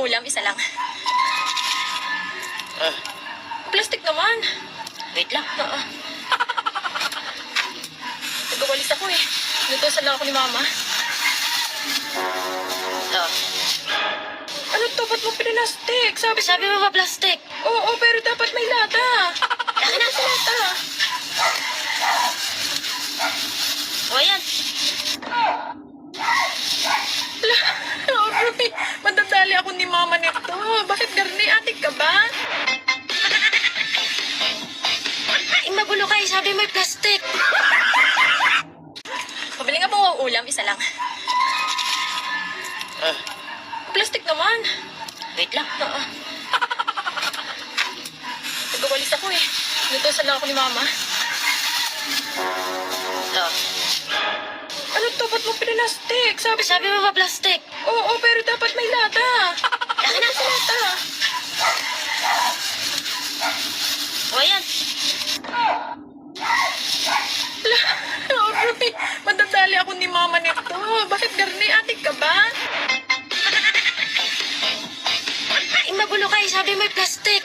ulam, isa lang. Ah, Plastic naman. wait lang. Oo. Nagawalis ako eh. Nutusan lang ako ni mama. Ito. Ano to? Ba't mo pinalastik? Sabi Sabi mo ba plastic? Oo, pero dapat may lata. Laki na. Sa lata. O yan. La, Aroy, madadali ako ni mama nito. Bakit garni? Atik ka ba? Ay, magulo ka eh. Sabi mo plastic. Pabili nga po ulam, isa lang. Ah, Plastic naman. wait lang. Oo. Nagawalis ako eh. Nutusan lang ako ni mama. Ito. Ano to? Ba't mo pinalastik? Sabi Sabi mo ba plastic? Oo, pero dapat may lata. Laki na. Sa lata. Aroy, madadali ako ni mama nito. Bakit garni? Atik ka ba? Ay, magulo ka eh. Sabi mo plastic.